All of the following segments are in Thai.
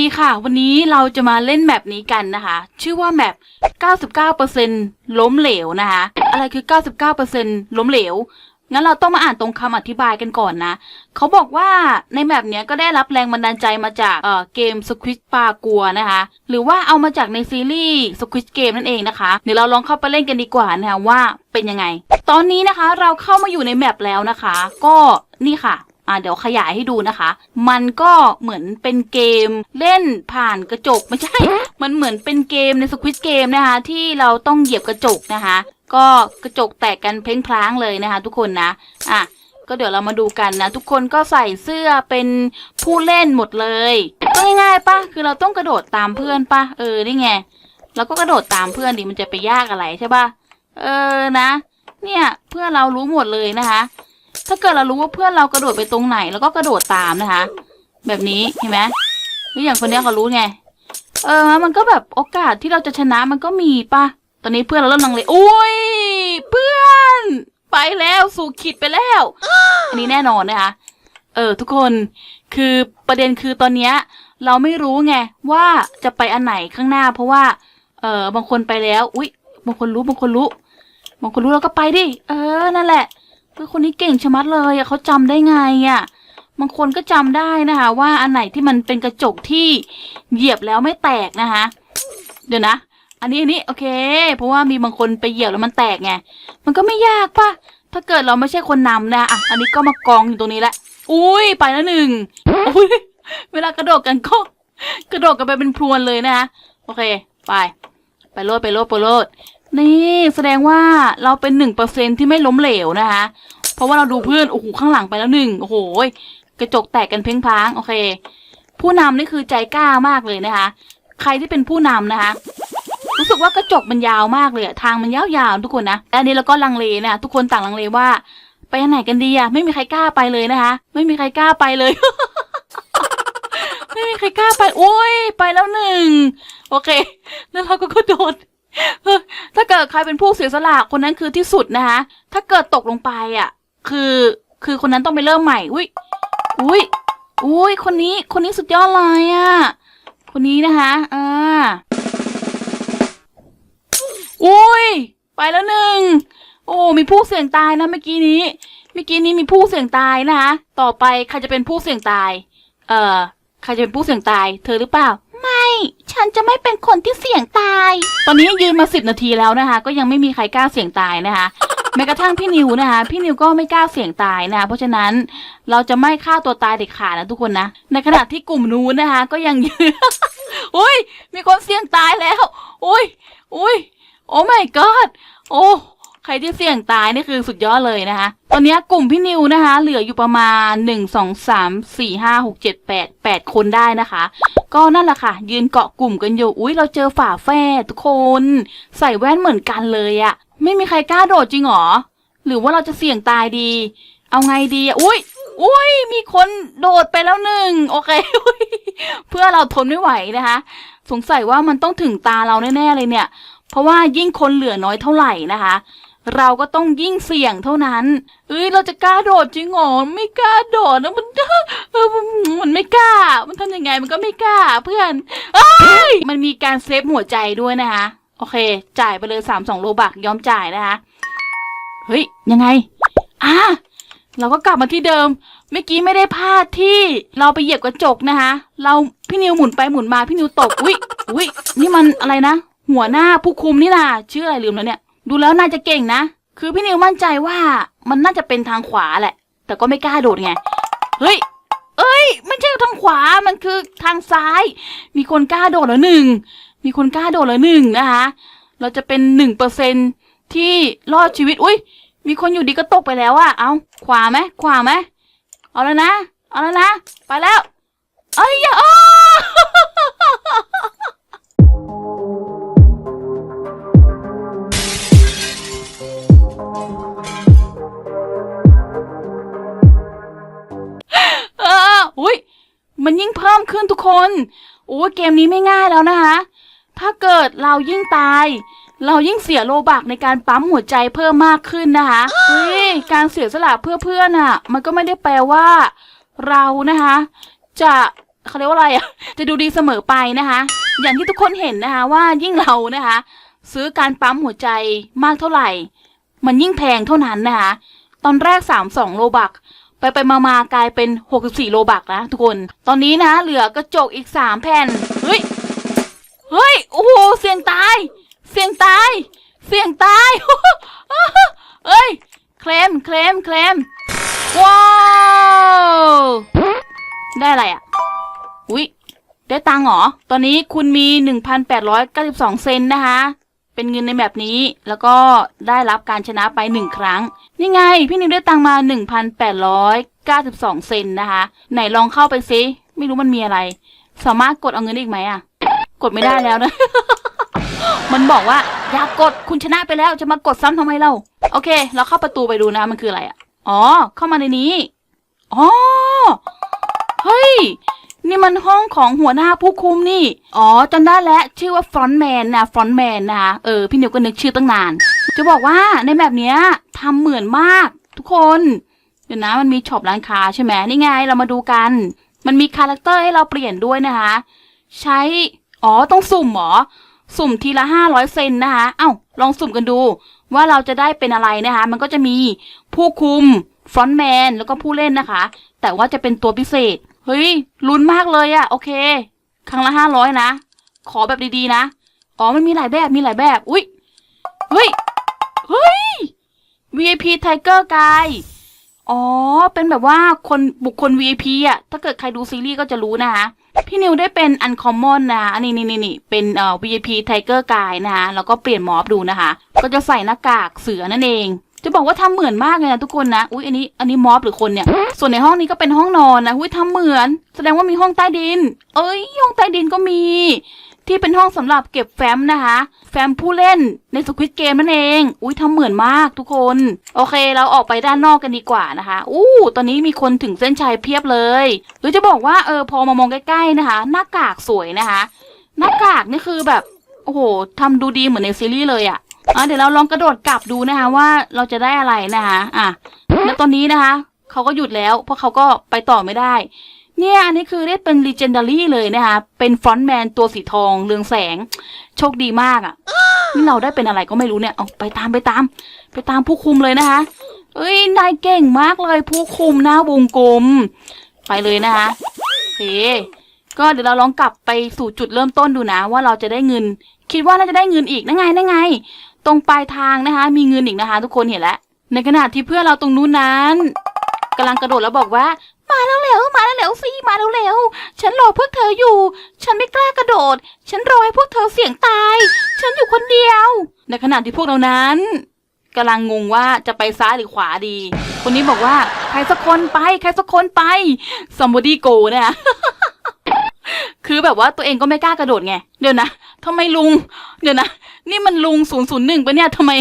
ดีค่ะ วันนี้เราจะมาเล่นแมปนี้กันนะคะ ชื่อว่าแมป99%ล้มเหลวนะคะ อะไรคือ 99%ล้มเหลว งั้นเราต้องมาอ่านตรงคำอธิบายกันก่อนนะ เขาบอกว่าในแมปเนี้ยก็ได้รับแรงบันดาลใจมาจากเเกม Squid ปากัวนะคะ หรือว่าเอามาจากในซีรีส์ Squid Game นั่นเองนะคะ เดี๋ยวเราลองเข้าไปเล่นกันดีกว่านะคะว่าเป็นยังไง ตอนนี้นะคะเราเข้ามาอยู่ในแมปแล้วนะคะ ก็นี่ค่ะ อ่าเดี๋ยวขยายให้ดูนะคะ มันก็เหมือนเป็นเกมเล่นผ่านกระจกไม่ใช่ มันเหมือนเป็นเกมในสควิตเกมนะคะ ที่เราต้องเหยียบกระจกนะคะ ก็กระจกแตกกันเพ้งพล้างเลยนะคะ ทุกคนนะอะก็เดี๋ยวเรามาดูกันนะ ทุกคนก็ใส่เสื้อเป็นผู้เล่นหมดเลยก็ง่ายๆปะคือเราต้องกระโดดตามเพื่อนปะเออนี่ไงเราก็กระโดดตามเพื่อนดิมันจะไปยากอะไรใช่ปะเออนะ เนี่ยเพื่อนเรารู้หมดเลยนะคะ ถ้าเกิดเรารู้ว่าเพื่อนเรากระโดดไปตรงไหน แล้วก็กระโดดตามนะคะ แบบนี้เห็นไหมหรืออย่างคนเนี้ยเขารู้ไง เออ มันก็แบบโอกาสที่เราจะชนะมันก็มีปะตอนนี้เพื่อนเราเริ่มลังเลอุ้ย เพื่อน ไปแล้วสู่ขีดไปแล้ว อันนี้แน่นอนนะคะ เออ ทุกคนคือประเด็นคือตอนเนี้ย เราไม่รู้ไงว่าจะไปอันไหนข้างหน้า เพราะว่า เออบางคนไปแล้ว อุ๊ยบางคนรู้บางคนรู้บางคนรู้เราก็ไปดิ เออ นั่นแหละ คือคนนี้เก่งชะมัดเลยอะเขาจำได้ไงอะบางคนก็จำได้นะคะ ว่าอันไหนที่มันเป็นกระจกที่เหยียบแล้วไม่แตกนะคะ เดี๋ยวนะ อันนี้อันนี้โอเค เพราะว่ามีบางคนไปเหยียบแล้วมันแตกไง มันก็ไม่ยากปะถ้าเกิดเราไม่ใช่คนนำนะอะอันนี้ก็มากองอยู่ตรงนี้แหละ อุ้ยไปแล้วหนึ่งอุ้ยเวลากระโดดกันก็กระโดดกันไปเป็นพรวนเลยนะคะโอเค ไป ไปโลดไปโลดไปโลด นี่แสดงว่าเราเป็นหนึ่งเปอร์เซ็นที่ไม่ล้มเหลวนะคะ เพราะว่าเราดูเพื่อน โอ้โห ข้างหลังไปแล้วหนึ่งโอ้โห กระจกแตกกันเพ้งพ้าง โอเค ผู้นำนี่คือใจกล้ามากเลยนะคะ ใครที่เป็นผู้นำนะคะ รู้สึกว่ากระจกมันยาวมากเลยอะทางมันยาวๆทุกคนนะอันนี้เราก็ลังเลนะทุกคนต่างลังเลว่า ไปไหนกันดีอะไม่มีใครกล้าไปเลยนะคะ ไม่มีใครกล้าไปเลย ไม่มีใครกล้าไปโอ้ยไปแล้วหนึ่งโอเค แล้วเราก็กระโดด ถ้าเกิดใครเป็นผู้เสียสละคนนั้นคือที่สุดนะคะ ถ้าเกิดตกลงไปอะ คือคือคนนั้นต้องไปเริ่มใหม่ อุ้ยอุ้ยอุ้ยคนนี้คนนี้สุดยอดเลยอะ คนนี้นะคะอ่าอุ้ยไปแล้วหนึ่งโอ้ มีผู้เสี่ยงตายนะเมื่อกี้นี้ เมื่อกี้นี้มีผู้เสี่ยงตายนะคะ ต่อไปใครจะเป็นผู้เสี่ยงตาย เอ่อ ใครจะเป็นผู้เสี่ยงตาย เธอหรือเปล่า ไม่ ฉันจะไม่เป็นคนที่เสี่ยงตาย ตอนนี้ยืนมาสิบนาทีแล้วนะคะ ก็ยังไม่มีใครกล้าเสี่ยงตายนะคะ แม้กระทั่งพี่นิวนะคะ พี่นิวก็ไม่กล้าเสี่ยงตายนะคะเพราะฉะนั้นเราจะไม่ฆ่าตัวตายเด็ดขาดนะทุกคนนะ ในขณะที่กลุ่มนู้นนะคะ ก็ยังยืน อุ้ยมีคนเสี่ยงตายแล้ว อุ้ยอุ้ยโอ้ my god โอ้ใค รที่เสี่ยงตายนี่คือสุดยอดเลยนะคะ ตอนนี้กลุ่มพี่นิวนะคะ เหลืออยู่ประมาณหนึ่งสองสามสี่ห้าหกเจ็ดแปดแปดคนได้นะคะ ก็นั่นแหละค่ะ ยืนเกาะกลุ่มกันอยู่ อุ้ยเราเจอฝาแฝดทุกคน ใส่แว่นเหมือนกันเลยอะไม่มีใครกล้าโดดจริงหรอ หรือว่าเราจะเสี่ยงตายดี เอาไงดีอุ้ยอุ้ยมีคนโดดไปแล้วหนึ่งโอเคอเพื่อเราทนไม่ไหวนะคะ สงสัยว่ามันต้องถึงตาเราแน่ๆเลยเนี่ย เพราะว่ายิ่งคนเหลือน้อยเท่าไหร่นะคะ เราก็ต้องยิ่งเสี่ยงเท่านั้น เอ้ย เราจะกล้าโดดจริงเหรอไม่กล้าโดดนะมันเออมันมันไม่กล้า มันทำยังไงมันก็ไม่กล้าเพื่อนเอ้ย มันมีการเซฟหัวใจด้วยนะคะ โอเค จ่ายไปเลยสามสองโลบักยอมจ่ายนะคะ เฮ้ย ยังไง อะเราก็กลับมาที่เดิม เมื่อกี้ไม่ได้พลาดที่เราไปเหยียบกระจกนะคะ เราพี่นิวหมุนไปหมุนมาพี่นิวตก อุ้ยอุ้ยนี่มันอะไรนะ หัวหน้าผู้คุมนี่นะชื่ออะไรลืมแล้วเนี่ย ดูแล้วน่าจะเก่งนะ คือพี่นิวมั่นใจว่ามันน่าจะเป็นทางขวาแหละ แต่ก็ไม่กล้าโดดไง เฮ้ย เอ้ย ไม่ใช่ทางขวา มันคือทางซ้าย มีคนกล้าโดดแล้วหนึ่ง มีคนกล้าโดดแล้วหนึ่งนะคะ เราจะเป็นหนึ่งเปอร์เซนที่รอดชีวิต อุ้ย มีคนอยู่ดีก็ตกไปแล้วอะเอาขวาไหมขวาไหมเอาแล้วนะ เอาแล้วนะ ไปแล้ว เอ้ยอย่าอ้ออ คนโอ้เกมนี้ไม่ง่ายแล้วนะคะ ถ้าเกิดเรายิ่งตาย เรายิ่งเสียโลบักในการปั๊มหัวใจเพิ่มมากขึ้นนะคะเฮ้ยการเสียสละเพื่อเพื่อนอะ มันก็ไม่ได้แปลว่า เรานะคะ จะเขาเรียกว่าอะไรอะ จะดูดีเสมอไปนะคะ อย่างที่ทุกคนเห็นนะคะว่ายิ่งเรานะคะ ซื้อการปั๊มหัวใจมากเท่าไหร่ มันยิ่งแพงเท่านั้นนะคะ ตอนแรก32โลบัก ไปไปมามากลายเป็น 64 โลบักนะทุกคน ตอนนี้นะเหลือกระจกอีก 3 แผ่น เฮ้ย เฮ้ย โอ้โห เสียงตาย เสียงตาย เสียงตายเอ้ย เคลม เคลม เคลม ว้าว ได้อะไรอะ อุ๊ยได้ตังเหรอ ตอนนี้คุณมี 1,892 เซนนะคะ เป็นเงินในแบบนี้ แล้วก็ได้รับการชนะไปหนึ่งครั้ง นี่ไง พี่นิวได้ตังมา 1,892 เซนนะคะ ไหนลองเข้าไปซิไม่รู้มันมีอะไร สามารถกดเอาเงินได้อีกไหมอะ กดไม่ได้แล้วนะ มันบอกว่าอย่ากกดคุณชนะไปแล้วจะมากดซ้ำทำไมเล่าโอเค เราเข้าประตูไปดูนะมันคืออะไรอะ อ๋อ เข้ามาในนี้ อ๋อ เฮ้ย นี่มันห้องของหัวหน้าผู้คุมนี่ อ๋อจำได้แล้วชื่อว่าฟรอนต์แมนนะฟรอนต์แมนนะคะเออ พี่นิวก็นึกชื่อตั้งนาน จะบอกว่าในแบบเนี้ยทำเหมือนมาก ทุกคน เดี๋ยวนะมันมีช็อปร้านค้าใช่ไหมนี่ไงเรามาดูกัน มันมีคาแรคเตอร์ให้เราเปลี่ยนด้วยนะคะ ใช้ อ๋อต้องสุ่มเหรอ สุ่มทีละห้าร้อยเซนนะคะ เอ้าลองสุ่มกันดู ว่าเราจะได้เป็นอะไรนะคะ มันก็จะมีผู้คุมฟรอนต์แมนแล้วก็ผู้เล่นนะคะ แต่ว่าจะเป็นตัวพิเศษ เฮ้ยลุ้นมากเลยอะโอเค ครั้งละห้าร้อยนะ ขอแบบดีๆนะ อ๋อมันมีหลายแบบมีหลายแบบ อุ้ยเฮ้ย เฮ้ย VIP Tiger Guy อ๋อ เป็นแบบว่าคนบุคคล VIP อะ ถ้าเกิดใครดูซีรีส์ก็จะรู้นะคะพี่นิวได้เป็น Uncommon นะอันนี้นี่นี่เป็นเอ่อ VIP Tiger Guy นะคะแล้วก็เปลี่ยนมอบดูนะคะ ก็จะใส่หน้ากากเสือนั่นเอง จะบอกว่าทำเหมือนมากเลยนะทุกคนนะ อุ้ยอันนี้ อันนี้มอบหรือคนเนี่ย ส่วนในห้องนี้ก็เป็นห้องนอนนะ อุ้ยทำเหมือน แสดงว่ามีห้องใต้ดิน เอ้ย ห้องใต้ดินก็มี ที่เป็นห้องสำหรับเก็บแฟ้มนะคะ แฟ้มผู้เล่นในสควิตเกมนั่นเอง อุ้ยทำเหมือนมากทุกคน โอเค เราออกไปด้านนอกกันดีกว่านะคะ อู้ ตอนนี้มีคนถึงเส้นชัยเพียบเลยหรือจะบอกว่าเออพอมามองใกล้ๆนะคะ หน้ากากสวยนะคะ หน้ากากนี่คือแบบ โอ้โหทำดูดีเหมือนในซีรีส์เลยอะ อะเดี๋ยวเราลองกระโดดกลับดูนะคะ ว่าเราจะได้อะไรนะคะ อะแล้วตอนนี้นะคะเขาก็หยุดแล้ว เพราะเขาก็ไปต่อไม่ได้ เนี่ยอันนี้คือได้เป็น legendary เลยนะคะ เป็นฟรอนต์แมนตัวสีทองเรืองแสง โชคดีมากอะ่ะนี่เราได้เป็นอะไรก็ไม่รู้เนี่ย เอาไปตามไปตาม ไปตามผู้คุมเลยนะคะ เอ้ยนายเก่งมากเลยผู้คุมหน้าวงกลม ไปเลยนะคะโอเคก็เดี๋ยวเราลองกลับไปสู่จุดเริ่มต้นดูนะ ว่าเราจะได้เงิน คิดว่าน่าจะได้เงินอีกนั่นไงนั่นไง ตรงปลายทางนะคะ มีเงินอีกนะคะ ทุกคนเห็นแล้ว ในขณะที่เพื่อนเราตรงนู้นนั้นกำลังกระโดดแล้วบอกว่า มาแล้วเร็วมาแล้วเร็วสิมาแล้วเร็วฉันรอพวกเธออยู่ ฉันไม่กล้ากระโดด ฉันรอให้พวกเธอเสี่ยงตาย ฉันอยู่คนเดียว ในขณะที่พวกเรานั้นกำลังงงว่าจะไปซ้ายหรือขวาดี คนนี้บอกว่าใครสักคนไปใครสักคนไป somebody go เนี่ย คือแบบว่าตัวเองก็ไม่กล้ากระโดดไง เดี๋ยวนะทำไมลุง เดี๋ยวนะ นี่มันลุงศูนย์ศูนย์หนึ่งปะเนี่ยทำไม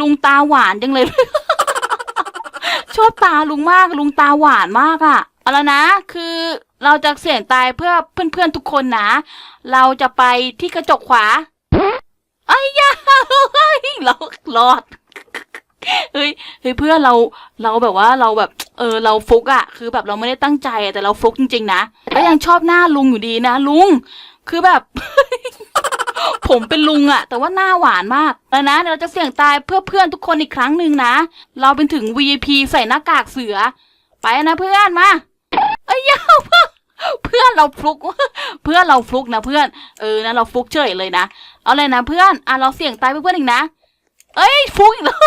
ลุงตาหวานจังเลย ชอบตาลุงมากลุงตาหวานมากอะเอาละนะคือเราจะเสี่ยงตายเพื่อเพื่อนๆทุกคนนะ เราจะไปที่กระจกขวาไอ้ยาเฮ้เรารอดเฮ้ยเฮ้ยเพื่อเราเราแบบว่าเราแบบ เออเราฟุกอะคือแบบเราไม่ได้ตั้งใจแต่เราฟุกจริงๆนะ ก็ยังชอบหน้าลุงอยู่ดีนะลุง คือแบบ ผมเป็นลุงอะแต่ว่าหน้าหวานมากแล้วนะเราจะเสี่ยงตายเพื่อเพื่อนทุกคนอีกครั้งหนึ่งนะ เราเป็นถึง VIP ใส่หน้ากากเสือ ไปนะเพื่อนมาเอ้ยาเพื่อนเพื่อนเราฟลุก เพื่อนเราฟลุกนะเพื่อน เออนะเราฟลุกเฉยเลยนะ เอาเลยนะเพื่อน อะเราเสี่ยงตายเพื่อนอีกนะ เอ้ยฟลุกอีกแล้ว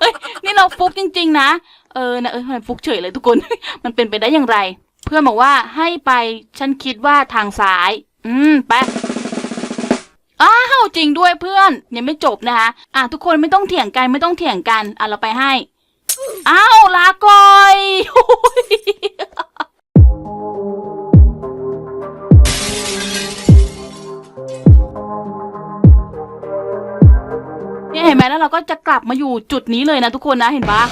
เอ้ยนี่เราฟลุกจริง ๆ นะ เออนะเออทำไมฟลุกเฉยเลยทุกคน มันเป็นไปได้อย่างไร พื่อนบอกว่าให้ไปฉันคิดว่าทางซ้าย อืมไปอ้าวจริงด้วยเพื่อนยังไม่จบนะคะอะทุกคนไม่ต้องเถียงกันไม่ต้องเถียงกันอะเราไปให้อ้าวลาก่อยโอ้ยเนี่ยเห็นไหมแล้วเราก็จะกลับมาอยู่จุดนี้เลยนะทุกคนนะเห็นปะ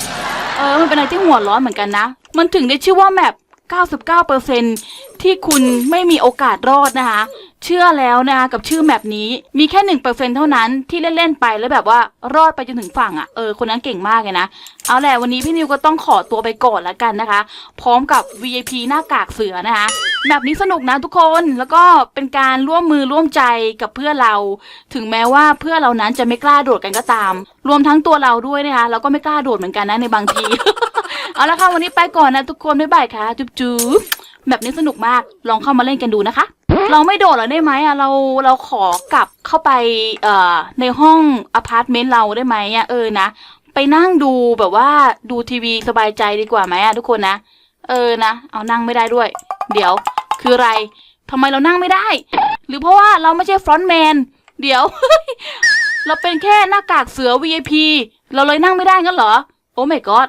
เออมันเป็นอะไรที่หัวร้อนเหมือนกันนะ มันถึงได้ชื่อว่าแมป 99%ที่คุณไม่มีโอกาสรอดนะคะ เชื่อแล้วนะคะกับชื่อแมปนี้มีแค่หนึ่งเปอร์เซ็นเท่านั้นที่เล่น ๆ ไปแล้วแบบว่ารอดไปจนถึงฝั่งอะ่ะเออคนนั้นเก่งมากเลยนะ เอาแหละวันนี้พี่นิวก็ต้องขอตัวไปก่อนแล้วกันนะคะ พร้อมกับ VIP หน้ากากเสือนะคะแบบนี้สนุกนะทุกคนแล้วก็เป็นการร่วมมือร่วมใจกับเพื่อเรา ถึงแม้ว่าเพื่อเรานั้นจะไม่กล้าโดดกันก็ตาม รวมทั้งตัวเราด้วยนะคะเราก็ไม่กล้าโดดเหมือนกันนะในบางที เอาละค่ะวันนี้ไปก่อนนะทุกคนบ๊ายบายค่ะจุ๊บจุ๊บแบบนี้สนุกมากลองเข้ามาเล่นกันดูนะคะ เราไม่โดดหรอได้ไหมอะเราเราขอกลับเข้าไปเอ่อในห้องอพาร์ตเมนต์เราได้ไหมอะเออนะไปนั่งดูแบบว่าดูทีวีสบายใจดีกว่าไหมอะทุกคนนะ เออนะ เอานั่งไม่ได้ด้วย เดี๋ยวคืออะไรทำไมเรานั่งไม่ได้ หรือเพราะว่าเราไม่ใช่ฟรอนต์แมนเดี๋ยว เราเป็นแค่หน้ากากเสือ VIP เราเลยนั่งไม่ได้งั้นเหรอ โอ้ my god